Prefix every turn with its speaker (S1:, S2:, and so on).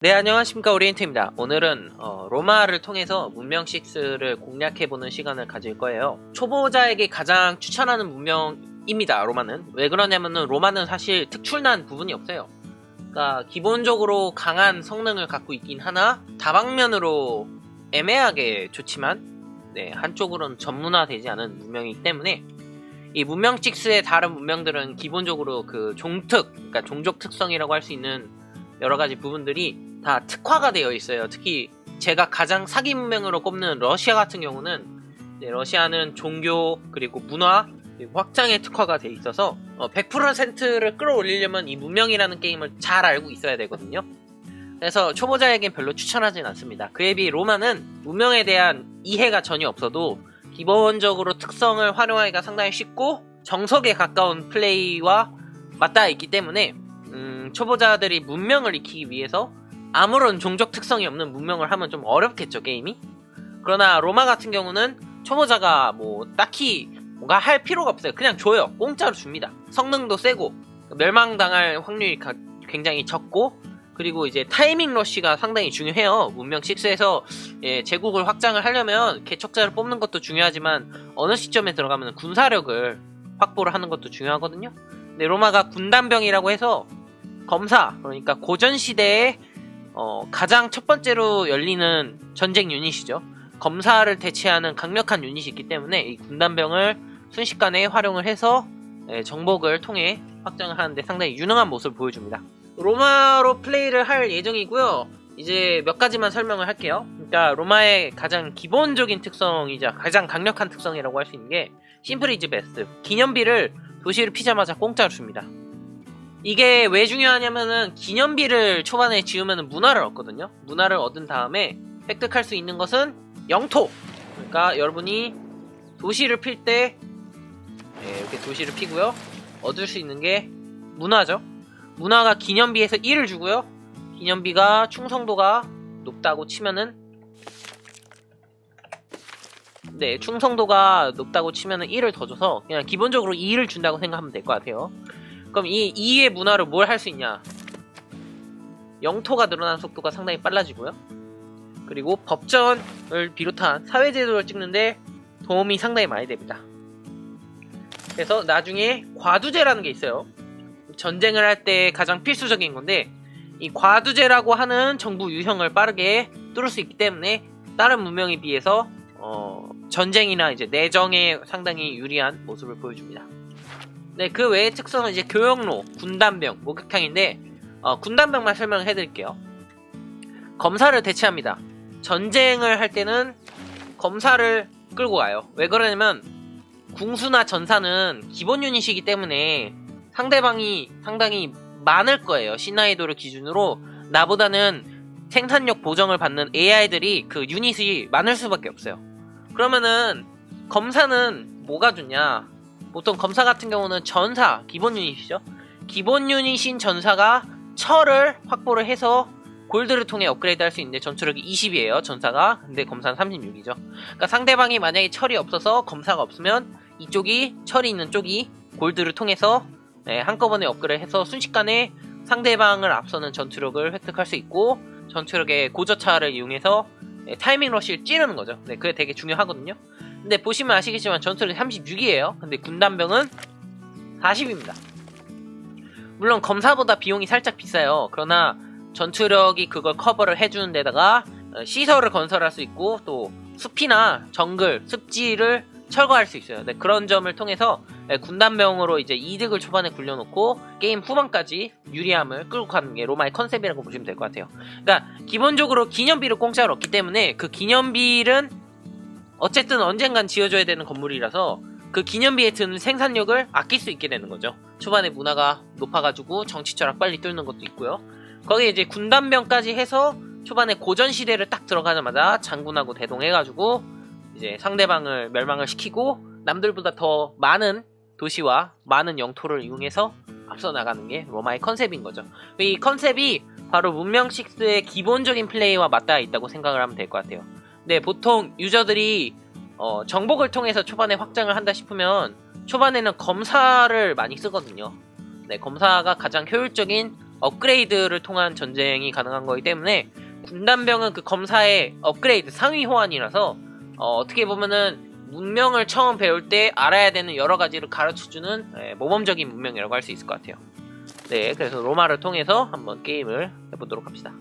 S1: 네, 안녕하십니까. 오리엔트입니다. 오늘은 어, 로마를 통해서 문명 6를 공략해보는 시간을 가질 거예요. 초보자에게 가장 추천하는 문명입니다, 로마는. 왜 그러냐면은 로마는 사실 특출난 부분이 없어요. 그러니까 기본적으로 강한 성능을 갖고 있긴 하나 다방면으로 애매하게 좋지만 네, 한쪽으로는 전문화되지 않은 문명이기 때문에 이 문명 6의 다른 문명들은 기본적으로 그 종특, 그러니까 종족 특성이라고 할 수 있는 여러 가지 부분들이 다 특화가 되어 있어요. 특히 제가 가장 사기 문명으로 꼽는 러시아 같은 경우는 러시아는 종교 그리고 문화 그리고 확장에 특화가 돼 있어서 어, 100%를 끌어올리려면 이 문명이라는 게임을 잘 알고 있어야 되거든요. 그래서 초보자에겐 별로 추천하진 않습니다. 그에 비해 로마는 문명에 대한 이해가 전혀 없어도 기본적으로 특성을 활용하기가 상당히 쉽고 정석에 가까운 플레이와 맞닿아 있기 때문에 음, 초보자들이 문명을 익히기 위해서 아무런 종족 특성이 없는 문명을 하면 좀 어렵겠죠 게임이? 그러나 로마 같은 경우는 초보자가 뭐 딱히 뭔가 할 필요가 없어요. 그냥 줘요. 공짜로 줍니다. 성능도 세고 멸망당할 확률이 가- 굉장히 적고 그리고 이제 타이밍 러쉬가 상당히 중요해요. 문명 6에서 예, 제국을 확장을 하려면 개척자를 뽑는 것도 중요하지만 어느 시점에 들어가면 군사력을 확보를 하는 것도 중요하거든요. 근데 로마가 군단병이라고 해서 검사 그러니까 고전 시대에 어, 가장 첫 번째로 열리는 전쟁 유닛이죠. 검사를 대체하는 강력한 유닛이 있기 때문에 이 군단병을 순식간에 활용을 해서 예, 정복을 통해 확장을 하는데 상당히 유능한 모습을 보여줍니다. 로마로 플레이를 할 예정이고요. 이제 몇 가지만 설명을 할게요. 그러니까 로마의 가장 기본적인 특성이자 가장 강력한 특성이라고 할 수 있는 게 심플 이즈 베스트. 기념비를 도시를 피자마자 공짜로 줍니다. 이게 왜 중요하냐면은 기념비를 초반에 지으면 문화를 얻거든요. 문화를 얻은 다음에 획득할 수 있는 것은 영토. 그러니까 여러분이 도시를 필때 예, 이렇게 도시를 피고요. 얻을 수 있는 게 문화죠. 문화가 기념비에서 1을 주고요. 기념비가 충성도가 높다고 치면은 네, 충성도가 높다고 치면은 1을 더 줘서 그냥 기본적으로 2를 준다고 생각하면 될 것 같아요. 그럼 이 2의 문화로 뭘 할 수 있냐? 영토가 늘어나는 속도가 상당히 빨라지고요. 그리고 법전을 비롯한 사회제도를 찍는데 도움이 상당히 많이 됩니다. 그래서 나중에 과두제라는 게 있어요. 전쟁을 할 때 가장 필수적인 건데 이 과두제라고 하는 정부 유형을 빠르게 뚫을 수 있기 때문에 다른 문명에 비해서 어, 전쟁이나 이제 내정에 상당히 유리한 모습을 보여줍니다. 네, 그 외의 특성은 이제 교역로, 군단병, 목욕탕인데 어, 군단병만 설명해 드릴게요. 검사를 대체합니다. 전쟁을 할 때는 검사를 끌고 가요. 왜 그러냐면 궁수나 전사는 기본 유닛이기 때문에 상대방이 상당히 많을 거예요. 신나이도를 기준으로 나보다는 생산력 보정을 받는 AI들이 그 유닛이 많을 수밖에 없어요. 그러면은 검사는 뭐가 좋냐? 보통 검사 같은 경우는 전사 기본 유닛이죠. 기본 유닛인 전사가 철을 확보를 해서 골드를 통해 업그레이드 할 수 있는데 전투력이 20이에요 전사가. 근데 검사는 36이죠. 그러니까 상대방이 만약에 철이 없어서 검사가 없으면 이쪽이 철이 있는 쪽이 골드를 통해서 네, 한꺼번에 업그레이드 해서 순식간에 상대방을 앞서는 전투력을 획득할 수 있고 전투력의 고저차를 이용해서 네, 타이밍 러쉬를 찌르는 거죠. 네, 그게 되게 중요하거든요 근데 보시면 아시겠지만 전투력이 36이에요 근데 군단병은 40입니다 물론 검사보다 비용이 살짝 비싸요 그러나 전투력이 그걸 커버를 해주는 데다가 어, 시설을 건설할 수 있고 또 숲이나 정글, 습지를 철거할 수 있어요. 네, 그런 점을 통해서 네, 군단병으로 이제 이득을 초반에 굴려놓고 게임 후반까지 유리함을 끌고 가는 게 로마의 컨셉이라고 보시면 될 것 같아요. 그러니까 기본적으로 기념비를 공짜로 얻기 때문에 그 기념비는 어쨌든 언젠간 지어줘야 되는 건물이라서 그 기념비에 드는 생산력을 아낄 수 있게 되는 거죠. 초반에 문화가 높아가지고 정치 철학 빨리 뚫는 것도 있고요. 거기에 이제 군단병까지 해서 초반에 고전 시대를 딱 들어가자마자 장군하고 대동해가지고 이제 상대방을 멸망을 시키고 남들보다 더 많은 도시와 많은 영토를 이용해서 앞서 나가는 게 로마의 컨셉인 거죠. 이 컨셉이 바로 문명 6의 기본적인 플레이와 맞닿아 있다고 생각을 하면 될 것 같아요. 근데 보통 유저들이 어, 정복을 통해서 초반에 확장을 한다 싶으면 초반에는 검사를 많이 쓰거든요. 네, 검사가 가장 효율적인 업그레이드를 통한 전쟁이 가능한 거기 때문에 군단병은 그 검사의 업그레이드 상위 호환이라서 어, 떻게 보면은 문명을 처음 배울 때 알아야 되는 여러 가지를 가르쳐주는 예, 모범적인 문명이라고 할 수 있을 것 같아요. 네, 그래서 로마를 통해서 한번 게임을 해보도록 합시다.